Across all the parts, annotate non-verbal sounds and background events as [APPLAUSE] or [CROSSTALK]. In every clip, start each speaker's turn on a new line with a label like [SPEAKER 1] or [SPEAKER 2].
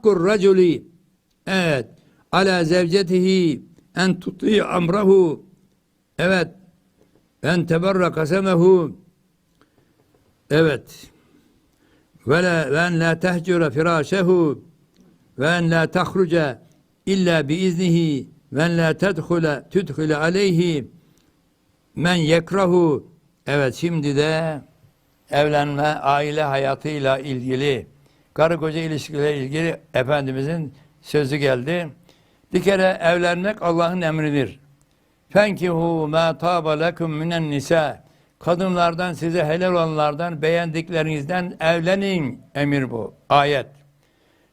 [SPEAKER 1] hakkur raculi. Evet. Ala zevcetihi en tuti amrahu. Evet. En teberra kasemehu. Evet. Ve la ve en la tehcura firâşehu ve en la tahruca illa bi iznihi. Ve en la tedhule tüdhile aleyhi. Men yekrahu. Evet şimdi de evlenme aile hayatıyla ilgili karı koca ilişkileri ilgili Efendimizin sözü geldi. Bir kere evlenmek Allah'ın emridir. Fenkihu ma taba lekum minen nisa. Kadınlardan size helal olanlardan beğendiklerinizden evlenin emir bu. Ayet.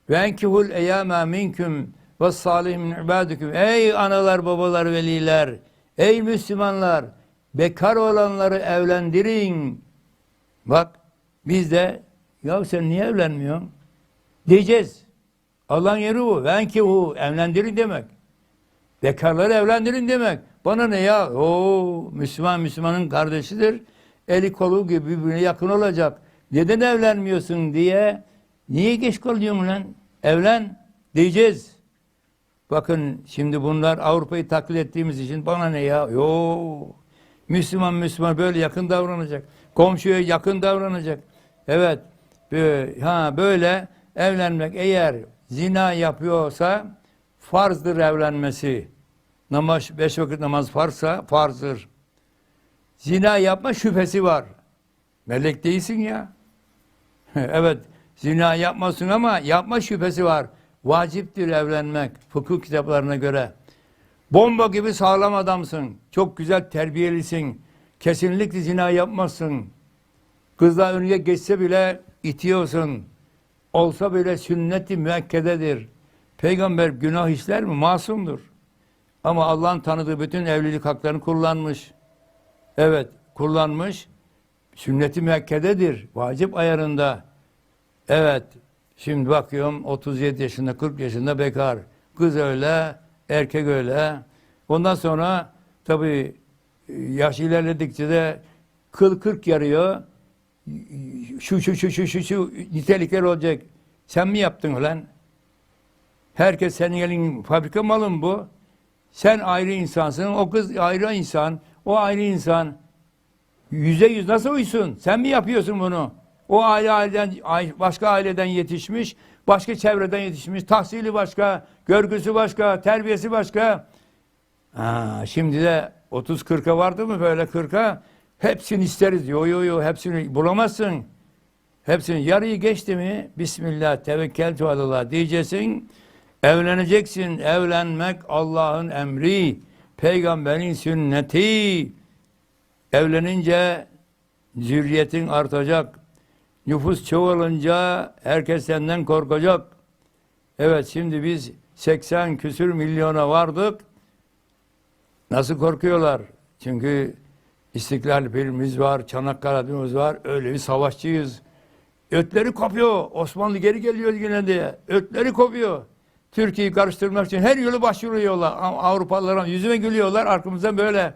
[SPEAKER 1] Ve enkihul eyyama minkum ve salih min ibadikum. Ey analar, babalar, veliler, ey Müslümanlar, bekar olanları evlendirin. Bak biz de ya sen niye evlenmiyorsun? Diyeceğiz. Allah'ın yeri bu. Ve enkihu evlendirin demek. Bekarları evlendirin demek. Bana ne ya? O Müslüman Müslümanın kardeşidir. Eli kolu gibi birbirine yakın olacak. Neden evlenmiyorsun diye. Niye geç kalıyorsun lan? Evlen diyeceğiz. Bakın şimdi bunlar Avrupa'yı taklit ettiğimiz için bana ne ya? Yo. Müslüman Müslüman böyle yakın davranacak. Komşuya yakın davranacak. Evet. Ha böyle evlenmek eğer zina yapıyorsa farzdır evlenmesi. Namaz, beş vakit namaz farsa farzdır. Zina yapma şüphesi var. Melek değilsin ya. [LAUGHS] evet, zina yapmasın ama yapma şüphesi var. Vaciptir evlenmek fıkıh kitaplarına göre. Bomba gibi sağlam adamsın. Çok güzel terbiyelisin. Kesinlikle zina yapmazsın. Kızla önüne geçse bile itiyorsun. Olsa bile sünnet-i müekkededir. Peygamber günah işler mi? Masumdur. Ama Allah'ın tanıdığı bütün evlilik haklarını kullanmış. Evet, kullanmış. Sünnet-i müekkededir. Vacip ayarında. Evet, şimdi bakıyorum 37 yaşında, 40 yaşında bekar. Kız öyle, erkek öyle. Ondan sonra tabii yaş ilerledikçe de kıl kırk yarıyor. Şu şu şu şu şu şu nitelikler olacak. Sen mi yaptın ulan? Herkes senin elin fabrika malı mı bu? Sen ayrı insansın, o kız ayrı insan, o ayrı insan. Yüze yüz nasıl uysun? Sen mi yapıyorsun bunu? O aile aileden, başka aileden yetişmiş, başka çevreden yetişmiş, tahsili başka, görgüsü başka, terbiyesi başka. Ha, şimdi de 30-40'a vardı mı böyle 40'a? Hepsini isteriz. Yo yo yo hepsini bulamazsın. Hepsini yarıyı geçti mi? Bismillah tevekkeltu alallah diyeceksin. Evleneceksin. Evlenmek Allah'ın emri. Peygamberin sünneti. Evlenince zürriyetin artacak. Nüfus çoğalınca herkes senden korkacak. Evet şimdi biz 80 küsür milyona vardık. Nasıl korkuyorlar? Çünkü İstiklal filmimiz var, Çanakkale'miz var. Öyle bir savaşçıyız. Ötleri kopuyor. Osmanlı geri geliyor yine diye. Ötleri kopuyor. Türkiye'yi karıştırmak için her yolu başvuruyorlar. Avrupalılara yüzüme gülüyorlar. Arkamızdan böyle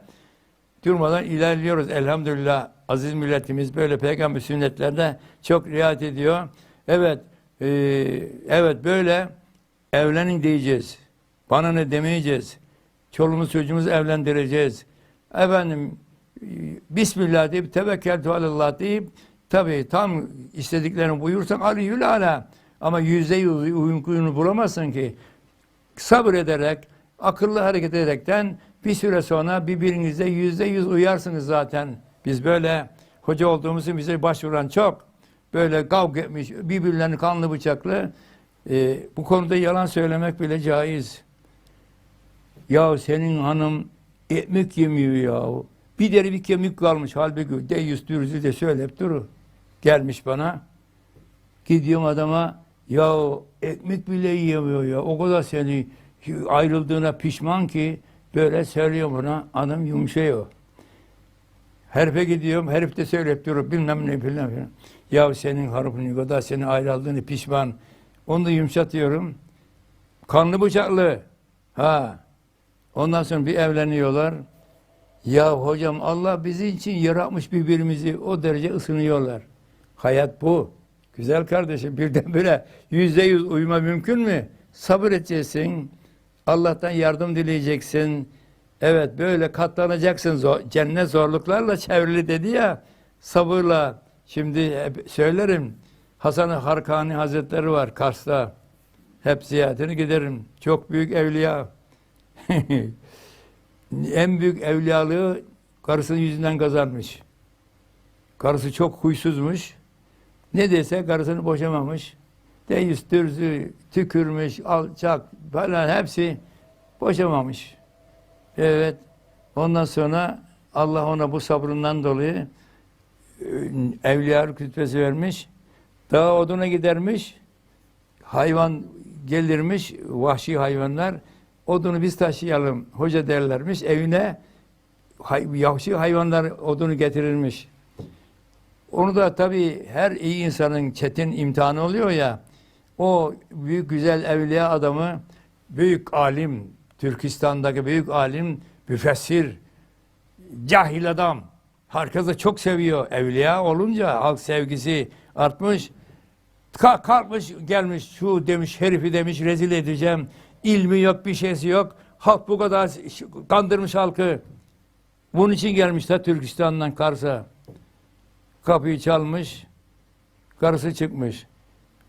[SPEAKER 1] durmadan ilerliyoruz. Elhamdülillah aziz milletimiz böyle peygamber sünnetlerine çok riayet ediyor. Evet, e, evet böyle evlenin diyeceğiz. Bana ne demeyeceğiz. Çoluğumuz çocuğumuzu evlendireceğiz. Efendim Bismillah deyip tevekkeltu alallah deyip tabi tam istediklerini buyursan aliyül ala ama yüzde yüz uyumunu bulamazsın ki sabrederek akıllı hareket ederekten bir süre sonra birbirinize yüzde yüz uyarsınız zaten. Biz böyle hoca olduğumuz için bize başvuran çok böyle kavga etmiş birbirlerini kanlı bıçaklı e, bu konuda yalan söylemek bile caiz. Ya senin hanım ekmek yemiyor ya. Bir deri bir kemik kalmış. Halbuki deyyüz dürüzü de söyleyip duru. Gelmiş bana. Gidiyorum adama ya ekmek bile yiyemiyor ya. O kadar seni ayrıldığına pişman ki böyle söylüyorum ona. Adam yumuşuyor. Herife gidiyorum. Herif de söyleyip durur. Bilmem ne bilmem ne. Ya senin harfın kadar seni ayrıldığını pişman. Onu da yumuşatıyorum. Kanlı bıçaklı. Ha. Ondan sonra bir evleniyorlar. Ya hocam Allah bizi için yaratmış birbirimizi o derece ısınıyorlar. Hayat bu. Güzel kardeşim birdenbire yüzde yüz uyuma mümkün mü? Sabır edeceksin. Allah'tan yardım dileyeceksin. Evet böyle katlanacaksın. Zor- cennet zorluklarla çevrili dedi ya. Sabırla. Şimdi söylerim. Hasan-ı Harkani Hazretleri var Kars'ta. Hep ziyaretini giderim. Çok büyük evliya. [LAUGHS] en büyük evliyalığı karısının yüzünden kazanmış. Karısı çok huysuzmuş. Ne dese karısını boşamamış. Deyiz, dürzü, tükürmüş, alçak falan hepsi boşamamış. Evet. Ondan sonra Allah ona bu sabrından dolayı e, evliyalık rütbesi vermiş. Dağa oduna gidermiş. Hayvan gelirmiş, vahşi hayvanlar. Odunu biz taşıyalım, hoca derlermiş. Evine hay, vahşi hayvanlar odunu getirirmiş. Onu da tabii her iyi insanın çetin imtihanı oluyor ya. O büyük güzel evliya adamı, büyük alim, Türkistan'daki büyük alim, müfessir, cahil adam. Herkes de çok seviyor. Evliya olunca halk sevgisi artmış. Ka- Kalkmış gelmiş şu demiş herifi demiş rezil edeceğim. İlmi yok bir şeysi yok. Halk bu kadar kandırmış halkı. Bunun için gelmiş de Türkistan'dan Kars'a. Kapıyı çalmış. Karısı çıkmış.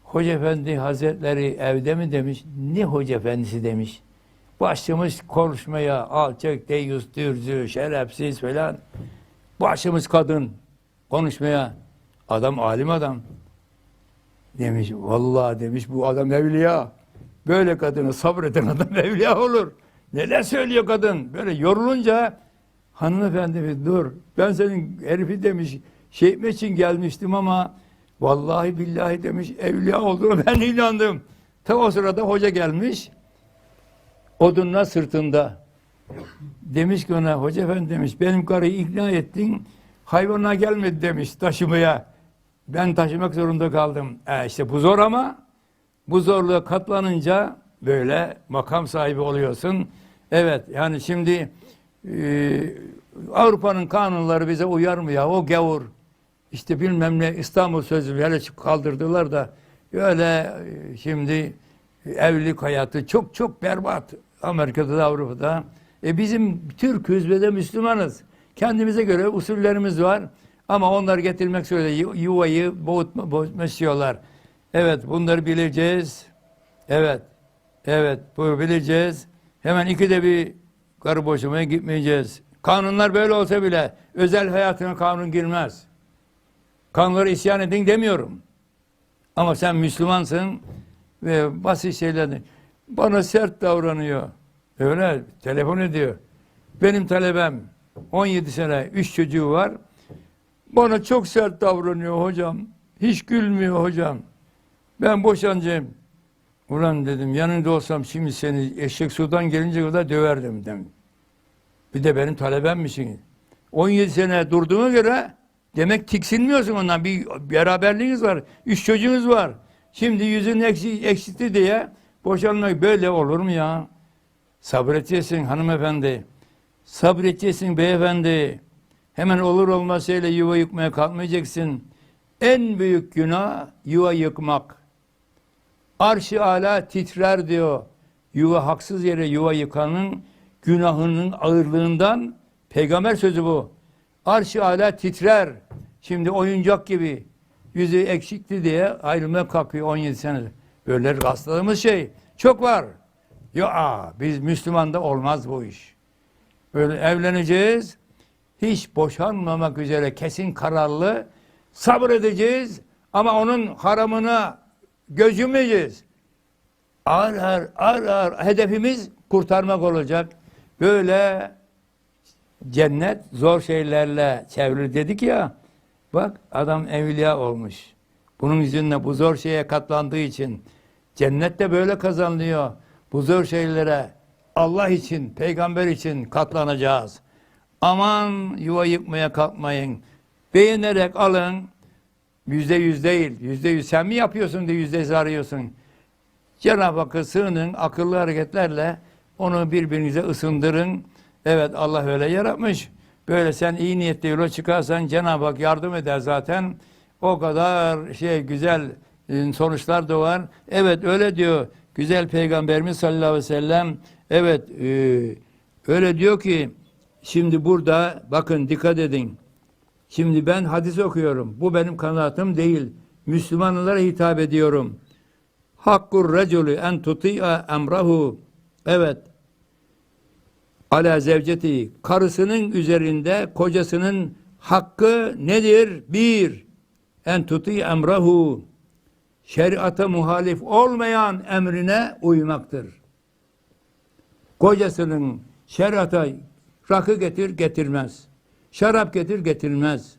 [SPEAKER 1] Hoca Efendi Hazretleri evde mi demiş. Ne Hoca Efendisi demiş. Başlamış konuşmaya alçak, deyyus, dürzü, şerefsiz falan. Başımız kadın konuşmaya. Adam alim adam. Demiş vallahi demiş bu adam evliya. Böyle kadını sabreden adam [LAUGHS] evliya olur. Neler söylüyor kadın? Böyle yorulunca hanımefendi dur. Ben senin herifi demiş şey etmek için gelmiştim ama vallahi billahi demiş evliya olduğunu [LAUGHS] ben inandım. Ta o sırada hoca gelmiş. Odunla sırtında. Demiş ki ona hoca efendi demiş benim karıyı ikna ettin hayvana gelmedi demiş taşımaya. Ben taşımak zorunda kaldım. E işte bu zor ama bu zorluğa katlanınca böyle makam sahibi oluyorsun. Evet yani şimdi e, Avrupa'nın kanunları bize uyar mı ya? O gavur işte bilmem ne İstanbul Sözlüğü hele kaldırdılar da öyle e, şimdi evlilik hayatı çok çok berbat. Amerika'da da Avrupa'da. E bizim Türk'üz ve de Müslümanız. Kendimize göre usullerimiz var. Ama onlar getirmek söyle yuvayı boğutma, bozma istiyorlar. Evet bunları bileceğiz. Evet. Evet bunu bileceğiz. Hemen ikide bir karı boşamaya gitmeyeceğiz. Kanunlar böyle olsa bile özel hayatına kanun girmez. Kanunlara isyan edin demiyorum. Ama sen Müslümansın ve basit şeylerden bana sert davranıyor. Öyle telefon ediyor. Benim talebem 17 sene 3 çocuğu var. Bana çok sert davranıyor hocam. Hiç gülmüyor hocam. Ben boşanacağım. Ulan dedim yanında olsam şimdi seni eşek sudan gelince kadar döverdim dedim. Bir de benim talebemmişsin. 17 sene durduğuna göre demek tiksinmiyorsun ondan. Bir beraberliğiniz var. Üç çocuğunuz var. Şimdi yüzün ekşi, ekşitti diye boşanmak böyle olur mu ya? Sabredeceksin hanımefendi. Sabredeceksin beyefendi. Hemen olur olmaz şeyle yuva yıkmaya kalkmayacaksın. En büyük günah yuva yıkmak. Arş-ı ala titrer diyor. Yuva haksız yere yuva yıkanın günahının ağırlığından peygamber sözü bu. Arş-ı ala titrer. Şimdi oyuncak gibi yüzü eksikti diye ayrılmaya kalkıyor 17 senedir. Böyle rastladığımız şey çok var. Ya biz Müslüman da olmaz bu iş. Böyle evleneceğiz. Hiç boşanmamak üzere kesin kararlı sabır edeceğiz ama onun haramına göz yummayacağız. Ağır ağır, ağır ağır hedefimiz kurtarmak olacak. Böyle cennet zor şeylerle çevrili dedik ya. Bak adam evliya olmuş. Bunun yüzünden bu zor şeye katlandığı için cennet de böyle kazanılıyor. Bu zor şeylere Allah için, peygamber için katlanacağız. Aman yuva yıkmaya kalkmayın. Beğenerek alın. Yüzde yüz değil. Yüzde yüz sen mi yapıyorsun diye yüzde yüz arıyorsun. Cenab-ı Hakk'a sığının akıllı hareketlerle onu birbirinize ısındırın. Evet Allah öyle yaratmış. Böyle sen iyi niyetle yola çıkarsan Cenab-ı Hak yardım eder zaten. o kadar şey güzel e, sonuçlar doğar. Evet öyle diyor güzel peygamberimiz sallallahu aleyhi ve sellem. Evet e, öyle diyor ki şimdi burada bakın dikkat edin. Şimdi ben hadis okuyorum. Bu benim kanaatim değil. Müslümanlara hitap ediyorum. Hakkur reculü en tuti'a emrahu. Evet. Ala zevceti. Karısının üzerinde kocasının hakkı nedir? Bir. En tuti emrahu. Şeriata muhalif olmayan emrine uymaktır. Kocasının şeriata rakı getir getirmez. Şarap getir getirmez.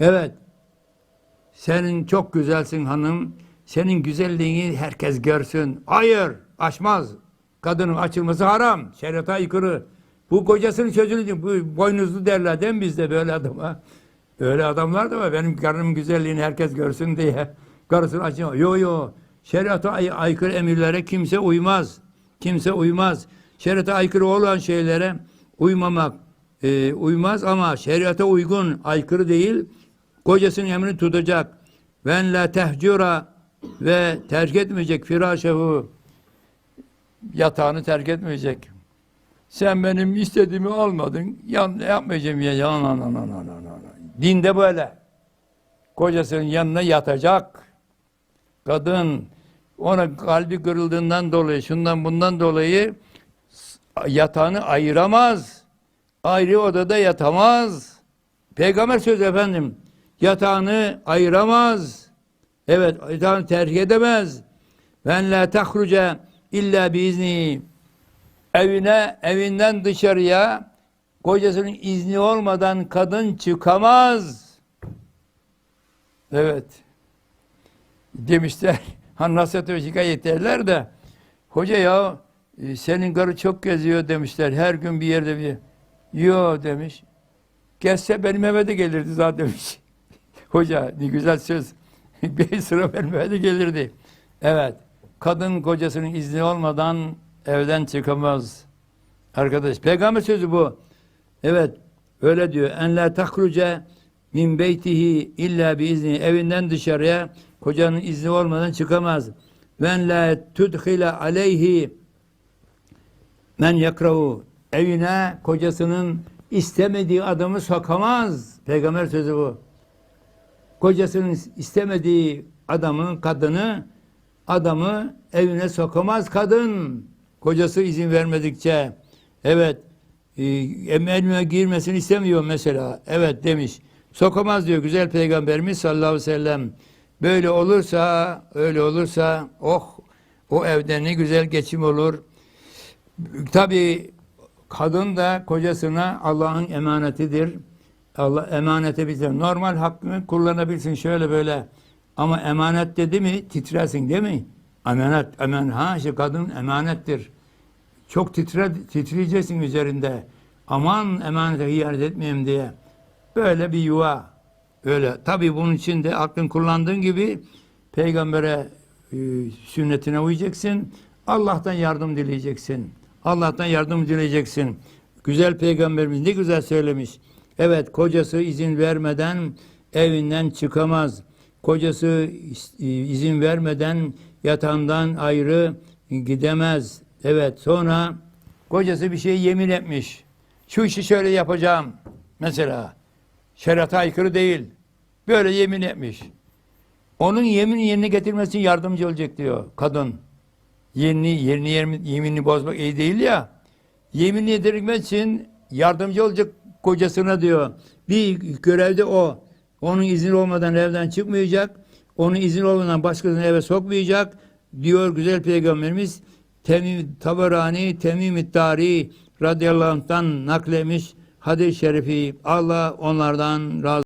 [SPEAKER 1] Evet. Senin çok güzelsin hanım. Senin güzelliğini herkes görsün. Hayır, açmaz. Kadının açılması haram. Şeriata aykırı. Bu kocasının çocuğunu bu boynuzlu derler değil mi bizde böyle adama? Öyle adamlar da var. Benim karımın güzelliğini herkes görsün diye. Karısını açıyor. Yo yo. Şeriata ay- aykırı emirlere kimse uymaz. Kimse uymaz. Şeriata aykırı olan şeylere uymamak e, uymaz ama şeriata uygun, aykırı değil. Kocasının emrini tutacak. Ven la tehcura ve terk etmeyecek firâşehu yatağını terk etmeyecek. Sen benim istediğimi almadın. Yan, yapmayacağım ya. Yan, yan, yan, yan, yan, yan. Dinde böyle. Kocasının yanına yatacak. Kadın ona kalbi kırıldığından dolayı, şundan bundan dolayı yatağını ayıramaz. Ayrı odada yatamaz. Peygamber sözü efendim. Yatağını ayıramaz. Evet, yatağını terk edemez. Ben la tahruca illa biizni. Evine, evinden dışarıya kocasının izni olmadan kadın çıkamaz. Evet. Demişler, [LAUGHS] hani nasihat şikayet ederler de hoca ya e, senin karı çok geziyor demişler. Her gün bir yerde bir Yo demiş. Gezse benim eve de gelirdi zaten demiş. [LAUGHS] Hoca ne güzel söz. [LAUGHS] bir sıra benim eve de gelirdi. Evet. Kadın kocasının izni olmadan evden çıkamaz. Arkadaş peygamber sözü bu. Evet. Öyle diyor. En la tahruce min beytihi illa bi izni. Evinden dışarıya kocanın izni olmadan çıkamaz. Ven la tudhile aleyhi men yakrahu evine kocasının istemediği adamı sokamaz. Peygamber sözü bu. Kocasının istemediği adamı, kadını, adamı evine sokamaz kadın. Kocası izin vermedikçe. Evet. Evime girmesini istemiyor mesela. Evet demiş. Sokamaz diyor güzel peygamberimiz sallallahu aleyhi ve sellem. Böyle olursa, öyle olursa oh o evde ne güzel geçim olur. Tabii kadın da kocasına Allah'ın emanetidir. Allah emanete bize normal hakkını kullanabilsin şöyle böyle. Ama emanet dedi mi titresin değil mi? Emanet, eman ha işte kadın emanettir. Çok titre, titreyeceksin üzerinde. Aman emanete hıyanet etmeyeyim diye. Böyle bir yuva. Öyle. Tabii bunun için de aklın kullandığın gibi peygambere e, sünnetine uyacaksın. Allah'tan yardım dileyeceksin. Allah'tan yardım dileyeceksin. Güzel peygamberimiz ne güzel söylemiş. Evet kocası izin vermeden evinden çıkamaz. Kocası izin vermeden yatağından ayrı gidemez. Evet sonra kocası bir şey yemin etmiş. Şu işi şöyle yapacağım. Mesela şeriata aykırı değil. Böyle yemin etmiş. Onun yemin yerine getirmesi yardımcı olacak diyor kadın. Yerini, yerini, yeminini bozmak iyi değil ya. Yemin yedirmek için yardımcı olacak kocasına diyor. Bir görevde o. Onun izni olmadan evden çıkmayacak. Onun izni olmadan başkasını eve sokmayacak. Diyor güzel peygamberimiz Temim Tabarani Temim Tari radıyallahu anh'tan naklemiş hadis-i şerifi. Allah onlardan razı